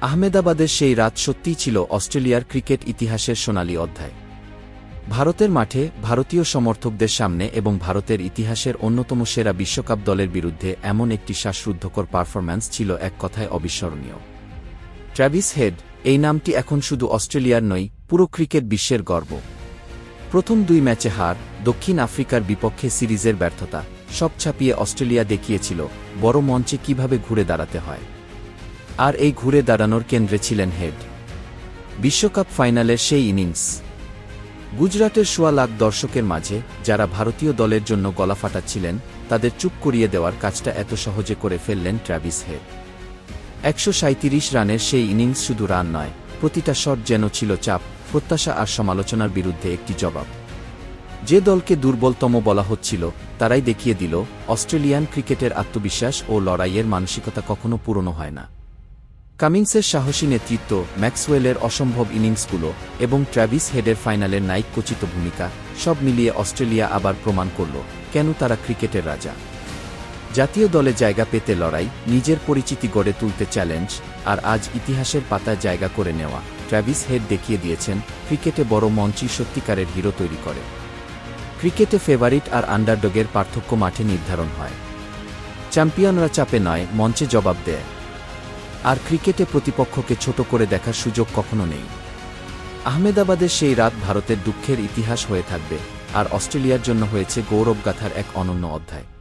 আহমেদাবাদের সেই রাত সত্যিই ছিল অস্ট্রেলিয়ার ক্রিকেট ইতিহাসের সোনালী অধ্যায়। ভারতের মাঠে ভারতীয় সমর্থকদের সামনে এবং ভারতের ইতিহাসের অন্যতম সেরা বিশ্বকাপ দলের বিরুদ্ধে এমন একটি শ্বাসরুদ্ধকর পারফরম্যান্স ছিল এক কথায় অবিস্মরণীয়। ট্র্যাভিস হেড, এই নামটি এখন শুধু অস্ট্রেলিয়ার নয়, পুরো ক্রিকেট বিশ্বের গর্ব। প্রথম দুই ম্যাচে হার, দক্ষিণ আফ্রিকার বিপক্ষে সিরিজের ব্যর্থতা, সব ছাপিয়ে অস্ট্রেলিয়া দেখিয়েছিল বড় মঞ্চে কীভাবে ঘুরে দাঁড়াতে হয়। আর এই ঘুরে দাঁড়ানোর কেন্দ্রে ছিলেন হেড। বিশ্বকাপ ফাইনালের সেই ইনিংস। গুজরাটের সোয়া লাখ দর্শকের মাঝে যারা ভারতীয় দলের জন্য গলা ফাটাচ্ছিলেন, তাদের চুপ করিয়ে দেওয়ার কাজটা এত সহজে করে ফেললেন ট্র্যাভিস হেড। একশো রানের সেই ইনিংস শুধু রান নয়, প্রতিটা শট যেন ছিল চাপ, প্রত্যাশা আর সমালোচনার বিরুদ্ধে একটি জবাব। যে দলকে দুর্বলতম বলা হচ্ছিল, তারাই দেখিয়ে দিল, অস্ট্রেলিয়ান ক্রিকেটের আত্মবিশ্বাস ও লড়াইয়ের মানসিকতা কখনো পুরনো হয় না। কামিংসের সাহসী নেতৃত্ব ম্যাক্সওয়েলের অসম্ভব ইনিংসগুলো এবং ট্র্যাভিস হেডের ফাইনালের নাইক কচিত ভূমিকা সব মিলিয়ে অস্ট্রেলিয়া আবার প্রমাণ করল কেন তারা ক্রিকেটের রাজা। জাতীয় দলে জায়গা পেতে লড়াই, নিজের পরিচিতি গড়ে তুলতে চ্যালেঞ্জ আর আজ ইতিহাসের পাতায় জায়গা করে নেওয়া ট্র্যাভিস হেড দেখিয়ে দিয়েছেন ক্রিকেটে বড় মঞ্চই সত্যিকারের হিরো তৈরি করে। ক্রিকেটে ফেভারিট আর আন্ডারডগের পার্থক্য মাঠে নির্ধারণ হয়। চ্যাম্পিয়নরা চাপে নয়, মঞ্চে জবাব দেয়। আর ক্রিকেটে প্রতিপক্ষকে ছোট করে দেখার সুযোগ কখনো নেই। আহমেদাবাদের সেই রাত ভারতের দুঃখের ইতিহাস হয়ে থাকবে, আর অস্ট্রেলিয়ার জন্য হয়েছে গৌরবগাথার এক অনন্য অধ্যায়।